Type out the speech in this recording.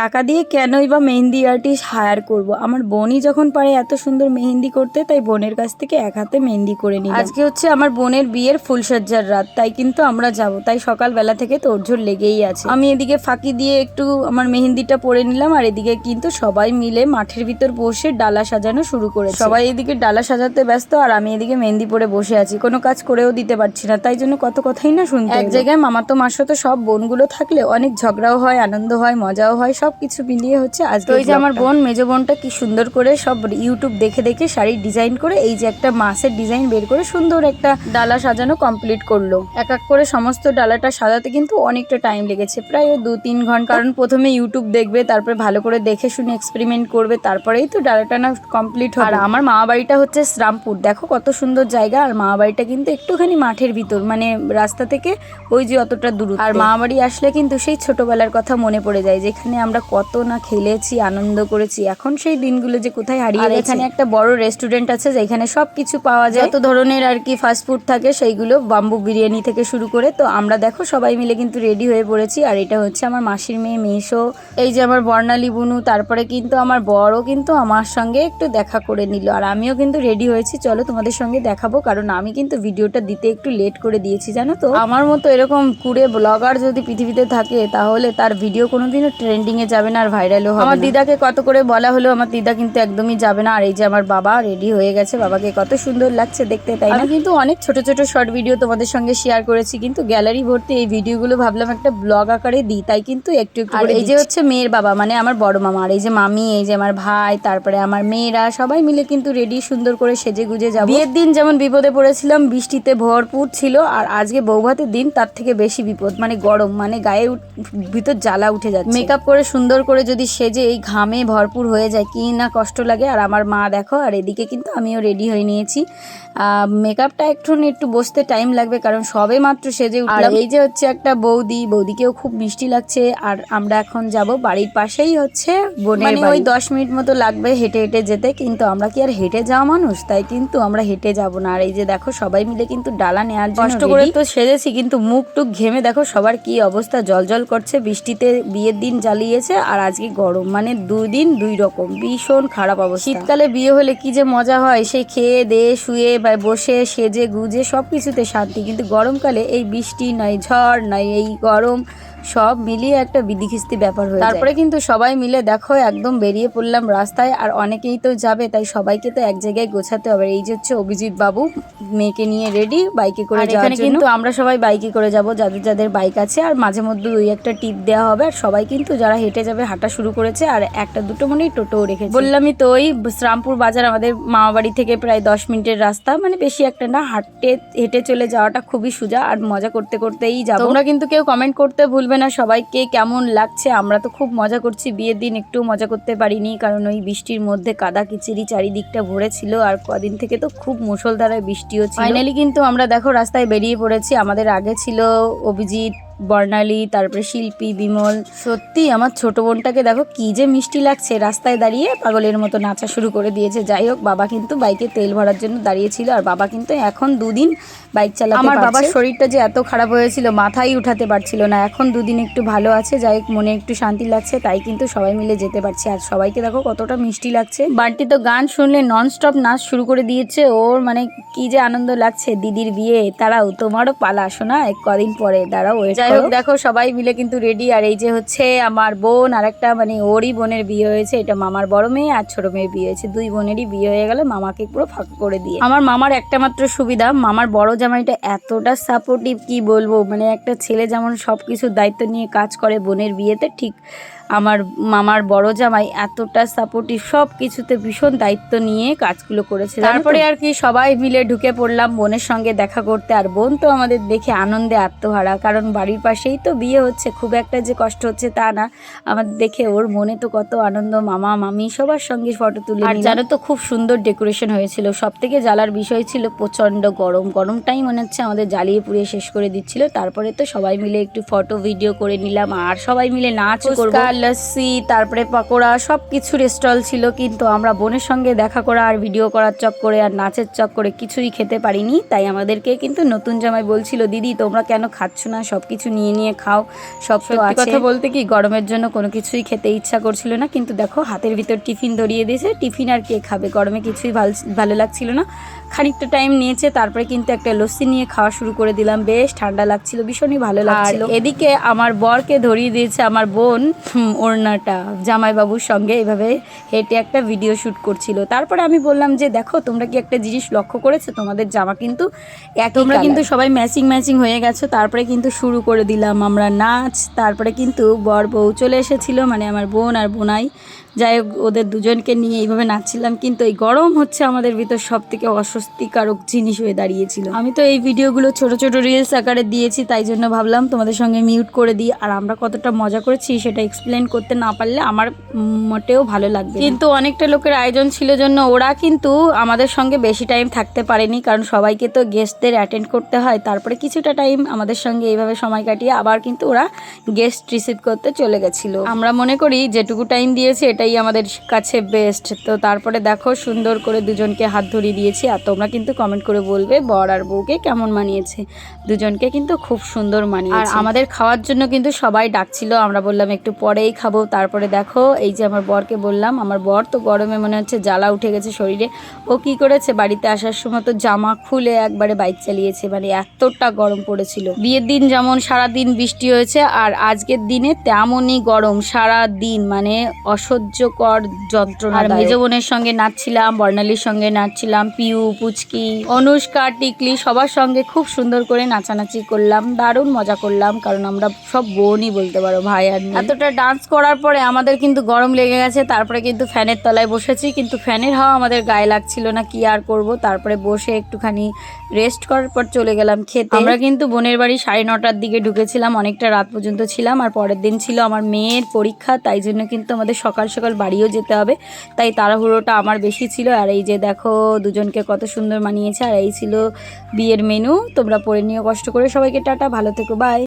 টাকা দিয়ে কেনই বা মেহেন্দি আর্টিস্ট হায়ার করব? আমার বোনই যখন পারে এত সুন্দর মেহেন্দি করতে তাই বোনের কাছ থেকে এক হাতে মেহেন্দি করে নিই আজকে হচ্ছে আমার বোনের বিয়ের ফুলসজ্জার রাত তাই কিন্তু আমরা যাব। তাই সকালবেলা থেকে তোড়জোড় লেগেই আছে। আমি এদিকে ফাঁকি দিয়ে একটু আমার মেহেন্দিটা পরে নিলাম আর এদিকে কিন্তু সবাই মিলে মাঠের ভিতর বসে ডালা সাজানো শুরু করে সবাই এদিকে ডালা সাজাতে ব্যস্ত আর আমি এদিকে মেহেন্দি পরে বসে আছি। কোনো কাজ করেও দিতে পারছি না তাই জন্য কত কথাই না শুনতে এক জায়গায় মামাতো মাসো তো সব বোনগুলো থাকলে অনেক ঝগড়াও হয় আনন্দ হয় মজাও হয় সব কিছু মিলিয়ে হচ্ছে আজকে ওই যে আমার বোন মেজো বোনটা কি সুন্দর করে সব ইউটিউব দেখে দেখে শাড়ির ডিজাইন করে এই যে একটা মাছের ডিজাইন বের করে সুন্দর একটা ডালা সাজানো কমপ্লিট করল। এক এক করে সমস্ত ডালাটা সাজাতে কিন্তু অনেকটা টাইম লেগেছে প্রায় দু তিন ঘণ্টা। কারণ প্রথমে ইউটিউব দেখবে তারপরে ভালো করে দেখে শুনে এক্সপেরিমেন্ট করবে তারপরেই তো ডালাটা না কমপ্লিট হয় আর আমার মামা বাড়িটা হচ্ছে শ্রামপুর দেখো কত সুন্দর জায়গা। আর মামা বাড়িটা কিন্তু একটুখানি মাঠের ভিতর মানে রাস্তা থেকে ওই যে অতটা দূর আর মামা বাড়ি আসলে কিন্তু সেই ছোটবেলার কথা মনে পড়ে যায় যেখানে আমরা কত না খেলেছি আনন্দ করেছি। এখন সেই দিনগুলো যে কোথায় হারিয়ে গেছে। এখানে একটা বড় রেস্টুরেন্ট আছে যেখানে সব কিছু পাওয়া যায়। যত ধরনের আর কি ফাস্ট ফুড থাকে সেইগুলো বাম্বু বিরিয়ানি থেকে শুরু করে। তো আমরা দেখো সবাই মিলে কিন্তু রেডি হয়ে পড়েছি। আর এটা হচ্ছে আমার মাসির মেয়ে মেশো। এই যে আমার বর্ণালী বুনু তারপরে কিন্তু আমার বড়ও কিন্তু আমার সঙ্গে একটু দেখা করে নিল। আর আমিও কিন্তু রেডি হয়েছি। চলো তোমাদের সঙ্গে দেখাবো কারণ আমি কিন্তু ভিডিওটা দিতে একটু লেট করে দিয়েছি জানো তো? আমার মতো এরকম কুড়ে ব্লগার যদি পৃথিবীতে থাকে তাহলে তার ভিডিও কোনোদিনও ট্রেন্ডিং এ যাবে না আর ভাইরালও হবে আমার দিদাকে কত করে বলা হলো আমার দিদা কিন্তু একদমই যাবে না। আর এই যে আমার বাবা রেডি হয়ে গেছে বাবাকে কত সুন্দর লাগছে দেখতে তাই না? কিন্তু অনেক ছোট ছোট শর্ট ভিডিও তোমাদের সঙ্গে শেয়ার করেছি কিন্তু গ্যালারি ভর্তি এই ভিডিওগুলো ভাবলাম একটা ব্লগ আকারে দিই তাই কিন্তু একটু একটু এই যে হচ্ছে মেয়ের বাবা মানে আমার বড় মামা আর এই যে মামি এই যে আমার ভাই তারপরে আমার মেয়েরা সবাই মিলে কিন্তু রেডি সুন্দর করে সেজে গুজে যাব। বিয়ের দিন যেমন বিপদে পড়েছিলাম বৃষ্টিতে ভরপুর ছিল আর আজকে বৌভাতের দিন তার থেকে বেশি বিপদ মানে গরম মানে গায়ে ভিতর জ্বালা উঠে যাচ্ছে। মেকআপ করে সুন্দর করে যদি সেজে এই ঘামে ভরপুর হয়ে যায় কি না কষ্ট লাগে। আর আমার মা দেখো আর এদিকে কিন্তু আমিও রেডি হয়ে নিয়েছি। মেকআপটা একটু একটু বসতে টাইম লাগবে কারণ সবে মাত্র সেজে উঠলাম। এই যে হচ্ছে একটা বৌদি বৌদিকেও খুব মিষ্টি লাগছে। আর আমরা এখন যাব বাড়ির পাশেই হচ্ছে বোনের মানে ওই দশ মিনিট মতো লাগবে হেঁটে হেঁটে যেতে কিন্তু আমরা কি আর হেঁটে যাওয়া মানুষ? তাই কিন্তু আমরা হেঁটে যাব না। আর এই যে দেখো সবাই মিলে কিন্তু ডালা নেওয়ার কষ্ট করে তো সেজেছি কিন্তু মুখ টুক ঘেমে দেখো সবার কি অবস্থা। জল জল করছে বৃষ্টিতে বিয়ের দিন জ্বালিয়েছে আর আজকে গরম। মানে দুই দিন দুই রকম। ভীষণ খারাপ অবস্থা। শীতকালে বিয়ে হলে কি যে মজা হয়। সে খেয়ে দেয়ে শুয়ে বা বসে, সেজে গুজে সব কিছুতে শান্তি। কিন্তু গরমকালে এই বৃষ্টি নয় ঝড় নয় এই গরম সব মিলিয়ে একটা বিধিখিস্তি ব্যাপার হয়ে তারপরে কিন্তু সবাই মিলে দেখো একদম বেরিয়ে পড়লাম রাস্তায় আর অনেকেই তো যাবে তাই সবাইকে তো এক জায়গায় গোছাতে হবে। এই যে হচ্ছে অভিজিৎ বাবু মেয়েকে নিয়ে রেডি বাইকে করে যাওয়ার জন্য। কিন্তু আমরা সবাই বাইকে করে যাব যাদের যাদের বাইক আছে আর মাঝে মধ্যে দুই একটা টিপ দেওয়া হবে। আর সবাই কিন্তু যারা হেঁটে যাবে হাঁটা শুরু করেছে আর একটা দুটো মনেই টোটো রেখেছে। বললামই তো ওই শ্রামপুর বাজার আমাদের মামা বাড়ি থেকে প্রায় দশ মিনিটের রাস্তা মানে বেশি একটা না হাঁটতে হেঁটে চলে যাওয়াটা খুবই সোজা আর মজা করতে করতেই যাব। তোমরা কিন্তু কেউ কমেন্ট করতে ভুলবে না সবাইকে কেমন লাগছে? আমরা তো খুব মজা করছি। বিয়ের দিন একটু মজা করতে পারিনি, কারণ ওই বৃষ্টির মধ্যে কাদা কিচিরি চারিদিকটা ভরে ছিল আর কদিন থেকে তো খুব মুষলধারায় বৃষ্টিও ছিল। ফাইনালি কিন্তু আমরা দেখো রাস্তায় বেরিয়ে পড়েছি। আমাদের আগে ছিল অভিজিৎ বর্ণালী তারপরে শিল্পী বিমল। সত্যি আমার ছোট বোনটাকে দেখো কি যে মিষ্টি লাগছে। রাস্তায় দাঁড়িয়ে পাগলের মতো নাচা শুরু করে দিয়েছে। যাই হোক বাবা কিন্তু বাইকে তেল ভরার জন্য দাঁড়িয়েছিল আর বাবা কিন্তু এখন দুদিন বাইক চালাতে আমার বাবার শরীরটা যে এত খারাপ হয়েছিল মাথায় উঠাতে পারছিল না। এখন দুদিন একটু ভালো আছে যাই হোক মনে একটু শান্তি লাগছে তাই কিন্তু সবাই মিলে যেতে পারছে। আর সবাইকে দেখো কতটা মিষ্টি লাগছে। বান্টি তো গান শুনলে নন স্টপ নাচ শুরু করে দিয়েছে। ওর মানে কি যে আনন্দ লাগছে। দিদির বিয়ে তারাও তোমারও পালা শোনা এক কদিন পরে দাঁড়াও যাই হোক, দেখো সবাই মিলে কিন্তু রেডি আর এই যে হচ্ছে আমার বোন আর একটা মানে ওরই বোনের বিয়ে হয়েছে। এটা মামার বড় মেয়ে আর ছোট মেয়ের বিয়ে হয়েছে। দুই বোনেরই বিয়ে হয়ে গেল, মামাকে পুরো ফাঁক করে দিয়ে। আমার মামার একটা মাত্র সুবিধা, মামার বড় জামাইটা এতটা সাপোর্টিভ কি বলব? মানে একটা ছেলে যেমন সব কিছুর দায়িত্ব নিয়ে কাজ করে বোনের বিয়েতে, ঠিক আমার মামার বড় জামাই এতটা সাপোর্টিভ সব কিছুতে ভীষণ দায়িত্ব নিয়ে কাজগুলো করেছে। তারপরে আর কি সবাই মিলে ঢুকে পড়লাম বোনের সঙ্গে দেখা করতে আর বোন তো আমাদের দেখে আনন্দে আত্মহারা কারণ বাড়ির পাশেই তো বিয়ে হচ্ছে খুব একটা যে কষ্ট হচ্ছে তা না। আমাদের দেখে ওর মনে তো কত আনন্দ মামা মামি সবার সঙ্গে ফটো তুলে আর জানো তো খুব সুন্দর ডেকোরেশন হয়েছিল সব থেকে জ্বালার বিষয় ছিল প্রচণ্ড গরম। গরমটাই মনে হচ্ছে আমাদের জ্বালিয়ে পুড়িয়ে শেষ করে দিচ্ছিল তারপরে তো সবাই মিলে একটু ফটো ভিডিও করে নিলাম আর সবাই মিলে নাচ করব। লস্যি তারপরে পকোড়া সব কিছুর স্টল ছিল কিন্তু আমরা বোনের সঙ্গে দেখা করা আর ভিডিও করার চক্করে আর নাচের চক্করে কিছুই খেতে পারিনি। তাই আমাদেরকে কিন্তু নতুন জামাই বলছিল দিদি তোমরা কেন খাচ্ছ না? সব কিছু নিয়ে নিয়ে খাও। সব তো কথা বলতে কি গরমের জন্য কোনো কিছুই খেতে ইচ্ছা করছিল না। কিন্তু দেখো হাতের ভিতর টিফিন ধরিয়ে দিয়েছে। টিফিন আর কে খাবে? গরমে কিছুই ভালো ভালো লাগছিল না। খানিকটা টাইম নিয়েছে তারপরে কিন্তু একটা লস্যি নিয়ে খাওয়া শুরু করে দিলাম। বেশ ঠান্ডা লাগছিল ভীষণই ভালো লাগছিল। এদিকে আমার বরকে ধরিয়ে দিয়েছে আমার বোন। ওড়নাটা জামাইবাবুর সঙ্গে এভাবে হেঁটে একটা ভিডিও শ্যুট করছিল। তারপরে আমি বললাম যে দেখো তোমরা কি একটা জিনিস লক্ষ্য করেছ? তোমাদের জামা কিন্তু তোমরা কিন্তু সবাই ম্যাচিং ম্যাচিং হয়ে গেছো। তারপরে কিন্তু শুরু করে দিলাম আমরা নাচ। তারপরে কিন্তু বর বউ চলে এসেছিল মানে আমার বোন আর বোনাই। যাই হোক, ওদের দুজনকে নিয়ে এইভাবে নাচছিলাম, কিন্তু এই গরম হচ্ছে আমাদের ভিতর সব থেকে অস্বস্তিকারক জিনিস হয়ে দাঁড়িয়েছিল। আমি তো এই ভিডিওগুলো ছোট ছোট রিলস আকারে দিয়েছি, তাই জন্য ভাবলাম তোমাদের সঙ্গে মিউট করে দিই, আর আমরা কতটা মজা করেছি সেটা এক্সপ্লেন করতে না পারলে আমার মোটেও ভালো লাগবে কিন্তু অনেকটা লোকের আয়োজন ছিল জন্য ওরা কিন্তু আমাদের সঙ্গে বেশি টাইম থাকতে পারেনি, কারণ সবাইকে তো গেস্টদের অ্যাটেন্ড করতে হয়, তারপরে কিছুটা টাইম আমাদের সঙ্গে এইভাবে সময় কাটিয়ে আবার কিন্তু ওরা গেস্ট রিসিভ করতে চলে গেছিল। আমরা মনে করি যেটুকু টাইম দিয়েছে এটাই আমাদের কাছে বেস্ট তো তারপরে দেখো সুন্দর করে দুজনকে হাত ধরিয়ে দিয়েছি। আর তোমরা কিন্তু কমেন্ট করে বলবে, বর আর বউকে কেমন মানিয়েছে? দুজনকে কিন্তু খুব সুন্দর মানিয়েছে। আর আমাদের খাওয়ার জন্য কিন্তু সবাই ডাকছিল। আমরা বললাম, একটু পরেই খাব। তারপরে দেখো, এই যে আমার বরকে বললাম, আমার বর তো গরমে মনে হচ্ছে জ্বালা উঠে গেছে শরীরে। ও কি করেছে? বাড়িতে আসার সময় তো জামা খুলে একবারে বাইক চালিয়েছে। মানে এতটা গরম পড়েছিল। বিয়ের দিন যেমন সারা দিন বৃষ্টি হয়েছে, আর আজকের দিনে তেমনই গরম সারা দিন মানে অসহ্যকর যন্ত্রণা আর মেজ বোনের সঙ্গে নাচছিলাম বর্ণালীর সঙ্গে নাচছিলাম পিউ পুচকি অনুষ্কা টিকলি সবার সঙ্গে খুব সুন্দর করে নাচানাচি করলাম দারুণ মজা করলাম কারণ আমরা সব বোনই বলতে পারো ভাই আর এতটা ডান্স করার পরে আমাদের কিন্তু গরম লেগে গেছে তারপরে কিন্তু ফ্যানের তলায় বসেছি কিন্তু ফ্যানের হাওয়া আমাদের গায়ে লাগছিল না কি আর করব? তারপরে বসে একটুখানি রেস্ট করার পর চলে গেলাম খেতে। আমরা কিন্তু বোনের বাড়ি সাড়ে নটার দিকে ঢুকেছিলাম অনেকটা রাত পর্যন্ত ছিলাম আর পরের দিন ছিল আমার মেয়ের পরীক্ষা তাই জন্য কিন্তু আমাদের সকাল সকাল বাড়িও যেতে হবে। তাই তাড়াহুড়োটা আমার বেশি ছিল। আর এই যে দেখো, দুজনকে কত সুন্দর মানিয়েছে। আর এই ছিল বিয়ের মেনু তোমরা পরে নিও। কষ্ট করে সবাইকে টাটা। ভালো থেকো। বাই